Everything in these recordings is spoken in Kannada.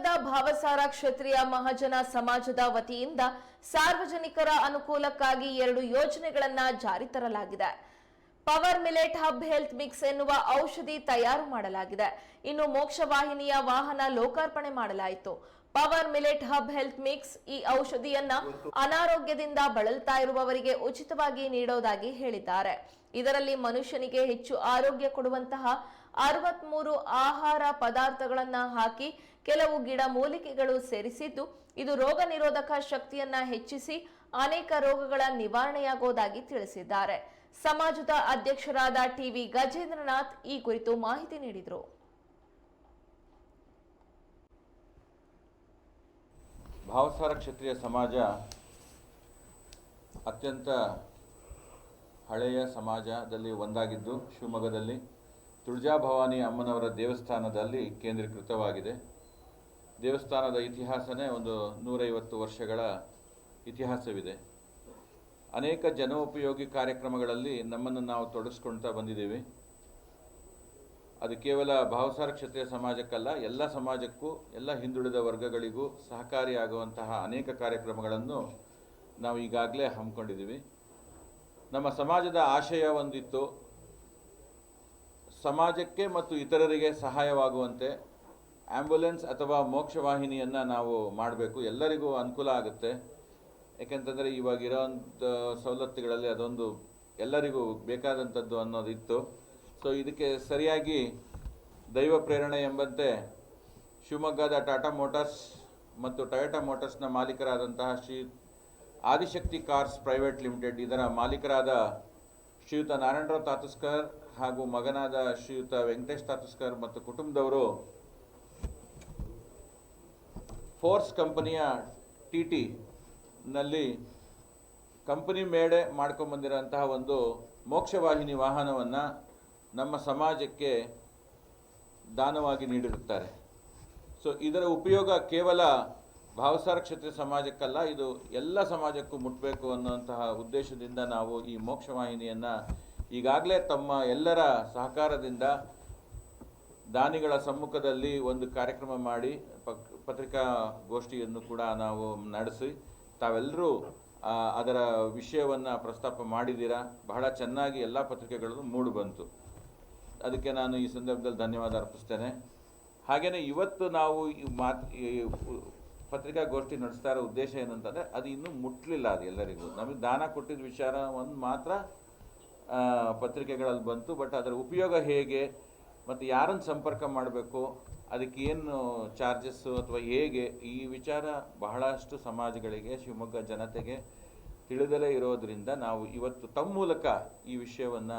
ಶಿವಮೊಗ್ಗದ ಭಾವಸಾರ ಕ್ಷೇತ್ರೀಯ ಮಹಾಜನ ಸಮಾಜದ ವತಿಯಿಂದ ಸಾರ್ವಜನಿಕರ ಅನುಕೂಲಕ್ಕಾಗಿ ಎರಡು ಯೋಜನೆಗಳನ್ನ ಜಾರಿ ತರಲಾಗಿದೆ. Power millet hub health mix ಎನ್ನುವ ಔಷಧಿ ತಯಾರು ಮಾಡಲಾಗಿದೆ. ಇನ್ನು ಮೋಕ್ಷವಾಹಿನಿಯ ವಾಹನ ಲೋಕಾರ್ಪಣೆ ಮಾಡಲಾಯಿತು. Power millet hub health mix ಈ ಔಷಧಿಯನ್ನ ಅನಾರೋಗ್ಯದಿಂದ ಬಳಲ್ತಾ ಇರುವವರಿಗೆ ಉಚಿತವಾಗಿ ನೀಡೋದಾಗಿ ಹೇಳಿದ್ದಾರೆ. ಇದರಲ್ಲಿ ಮನುಷ್ಯನಿಗೆ ಹೆಚ್ಚು ಆರೋಗ್ಯ ಕೊಡುವಂತಹ ಅರವತ್ಮೂರು ಆಹಾರ ಪದಾರ್ಥಗಳನ್ನ ಹಾಕಿ ಕೆಲವು ಗಿಡ ಮೂಲಿಕೆಗಳು ಸೇರಿಸಿದ್ದು, ಇದು ರೋಗ ನಿರೋಧಕ ಶಕ್ತಿಯನ್ನ ಹೆಚ್ಚಿಸಿ ಅನೇಕ ರೋಗಗಳ ನಿವಾರಣೆಯಾಗೋದಾಗಿ ತಿಳಿಸಿದ್ದಾರೆ. ಸಮಾಜದ ಅಧ್ಯಕ್ಷರಾದ ಟಿವಿ ಗಜೇಂದ್ರನಾಥ್ ಈ ಕುರಿತು ಮಾಹಿತಿ ನೀಡಿದರು. ಭಾವಸಾರ ಕ್ಷತ್ರಿಯ ಸಮಾಜ ಅತ್ಯಂತ ಹಳೆಯ ಸಮಾಜದಲ್ಲಿ ಒಂದಾಗಿದ್ದು, ಶಿವಮೊಗ್ಗದಲ್ಲಿ. ತುಳಜಾಭವಾನಿ ಅಮ್ಮನವರ ದೇವಸ್ಥಾನದಲ್ಲಿ ಕೇಂದ್ರೀಕೃತವಾಗಿದೆ. ದೇವಸ್ಥಾನದ ಇತಿಹಾಸನೇ ಒಂದು ನೂರೈವತ್ತು ವರ್ಷಗಳ ಇತಿಹಾಸವಿದೆ. ಅನೇಕ ಜನೋಪಯೋಗಿ ಕಾರ್ಯಕ್ರಮಗಳಲ್ಲಿ ನಮ್ಮನ್ನು ನಾವು ತೊಡಗಿಸ್ಕೊಳ್ತಾ ಬಂದಿದ್ದೀವಿ. ಅದು ಕೇವಲ ಭಾವಸಾರ ಕ್ಷತ್ರಿಯ ಸಮಾಜಕ್ಕಲ್ಲ, ಎಲ್ಲ ಸಮಾಜಕ್ಕೂ, ಎಲ್ಲ ಹಿಂದುಳಿದ ವರ್ಗಗಳಿಗೂ ಸಹಕಾರಿಯಾಗುವಂತಹ ಅನೇಕ ಕಾರ್ಯಕ್ರಮಗಳನ್ನು ನಾವು ಈಗಾಗಲೇ ಹಮ್ಮಿಕೊಂಡಿದ್ದೀವಿ. ನಮ್ಮ ಸಮಾಜದ ಆಶಯ ಒಂದಿತ್ತು ಸಮಾಜಕ್ಕೆ ಮತ್ತು ಇತರರಿಗೆ ಸಹಾಯವಾಗುವಂತೆ ಆ್ಯಂಬುಲೆನ್ಸ್ ಅಥವಾ ಮೋಕ್ಷವಾಹಿನಿಯನ್ನು ನಾವು ಮಾಡಬೇಕು. ಎಲ್ಲರಿಗೂ ಅನುಕೂಲ ಆಗುತ್ತೆ. ಯಾಕೆಂತಂದರೆ ಇವಾಗಿರೋಂಥ ಸವಲತ್ತುಗಳಲ್ಲಿ ಅದೊಂದು ಎಲ್ಲರಿಗೂ ಬೇಕಾದಂಥದ್ದು ಅನ್ನೋದಿತ್ತು. ಸೊ ಇದಕ್ಕೆ ಸರಿಯಾಗಿ ದೈವ ಪ್ರೇರಣೆ ಎಂಬಂತೆ ಶಿವಮೊಗ್ಗದ ಟಾಟಾ ಮೋಟರ್ಸ್ ಮತ್ತು ಟೊಯೋಟಾ ಮೋಟರ್ಸ್ನ ಮಾಲೀಕರಾದಂತಹ Shri Adishakti cars private limited ಇದರ ಮಾಲೀಕರಾದ ಶ್ರೀಯುತ ನಾರಾಯಣರಾವ್ ತಾತಸ್ಕರ್ ಹಾಗೂ ಮಗನಾದ ಶ್ರೀಯುತ ವೆಂಕಟೇಶ್ ತಾತಸ್ಕರ್ ಮತ್ತು ಕುಟುಂಬದವರು ಫೋರ್ಸ್ ಕಂಪನಿಯ ಟಿ ಟಿ ನಲ್ಲಿ ಕಂಪನಿ ಮೇಡೆ ಮಾಡ್ಕೊಂಬಂದಿರೋಂತಹ ಒಂದು ಮೋಕ್ಷವಾಹಿನಿ ವಾಹನವನ್ನು ನಮ್ಮ ಸಮಾಜಕ್ಕೆ ದಾನವಾಗಿ ನೀಡಿರುತ್ತಾರೆ. ಸೊ ಇದರ ಉಪಯೋಗ ಕೇವಲ ಭಾವಸಾರ ಕ್ಷೇತ್ರ ಸಮಾಜಕ್ಕಲ್ಲ, ಇದು ಎಲ್ಲ ಸಮಾಜಕ್ಕೂ ಮುಟ್ಟಬೇಕು ಅನ್ನುವಂತಹ ಉದ್ದೇಶದಿಂದ ನಾವು ಈ ಮೋಕ್ಷವಾಹಿನಿಯನ್ನು ಈಗಾಗಲೇ ತಮ್ಮ ಎಲ್ಲರ ಸಹಕಾರದಿಂದ ದಾನಿಗಳ ಸಮ್ಮುಖದಲ್ಲಿ ಒಂದು ಕಾರ್ಯಕ್ರಮ ಮಾಡಿ ಪಕ್ ಪತ್ರಿಕಾಗೋಷ್ಠಿಯನ್ನು ಕೂಡ ನಾವು ನಡೆಸಿ, ತಾವೆಲ್ಲರೂ ಅದರ ವಿಷಯವನ್ನು ಪ್ರಸ್ತಾಪ ಮಾಡಿದ್ದೀರಾ? ಬಹಳ ಚೆನ್ನಾಗಿ ಎಲ್ಲ ಪತ್ರಿಕೆಗಳಲ್ಲೂ ಮೂಡು ಬಂತು. ಅದಕ್ಕೆ ನಾನು ಈ ಸಂದರ್ಭದಲ್ಲಿ ಧನ್ಯವಾದ ಅರ್ಪಿಸ್ತೇನೆ. ಹಾಗೆಯೇ ಇವತ್ತು ನಾವು ಈ ಮಾತ್ ಪತ್ರಿಕಾಗೋಷ್ಠಿ ನಡೆಸ್ತಾ ಇರೋ ಉದ್ದೇಶ ಏನಂತಂದರೆ, ಅದು ಇನ್ನೂ ಮುಟ್ಟಲಿಲ್ಲ ಅದು ಎಲ್ಲರಿಗೂ. ನಮಗೆ ದಾನ ಕೊಟ್ಟಿದ್ದ ವಿಚಾರ ಒಂದು ಮಾತ್ರ ಪತ್ರಿಕೆಗಳಲ್ಲಿ ಬಂತು ಬಟ್ ಅದರ ಉಪಯೋಗ ಹೇಗೆ, ಮತ್ತು ಯಾರನ್ನು ಸಂಪರ್ಕ ಮಾಡಬೇಕು, ಅದಕ್ಕೆ ಏನು ಚಾರ್ಜಸ್ಸು ಅಥವಾ ಹೇಗೆ, ಈ ವಿಚಾರ ಬಹಳಷ್ಟು ಸಮಾಜಗಳಿಗೆ, ಶಿವಮೊಗ್ಗ ಜನತೆಗೆ ತಿಳಿದಲೇ ಇರೋದರಿಂದ ನಾವು ಇವತ್ತು ತಮ್ಮ ಮೂಲಕ ಈ ವಿಷಯವನ್ನು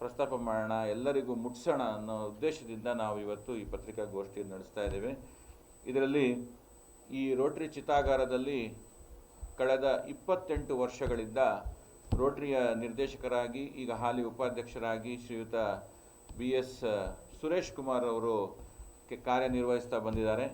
ಪ್ರಸ್ತಾಪ ಮಾಡೋಣ, ಎಲ್ಲರಿಗೂ ಮುಟ್ಸೋಣ ಅನ್ನೋ ಉದ್ದೇಶದಿಂದ ನಾವು ಇವತ್ತು ಈ ಪತ್ರಿಕಾಗೋಷ್ಠಿಯನ್ನು ನಡೆಸ್ತಾ ಇದ್ದೇವೆ. ಇದರಲ್ಲಿ ಈ ರೋಟರಿ ಚಿತಾಗಾರದಲ್ಲಿ ಕಳೆದ ಇಪ್ಪತ್ತೆಂಟು ವರ್ಷಗಳಿಂದ ರೋಟರಿಯ ನಿರ್ದೇಶಕರಾಗಿ ಈಗ ಹಾಲಿ ಉಪಾಧ್ಯಕ್ಷರಾಗಿ ಶ್ರೀಯುತ ಬಿ ಎಸ್ ಸುರೇಶ್ ಕುಮಾರ್ ಅವರು ಕಾರ್ಯನಿರ್ವಹಿಸ್ತಾ ಬಂದಿದ್ದಾರೆ.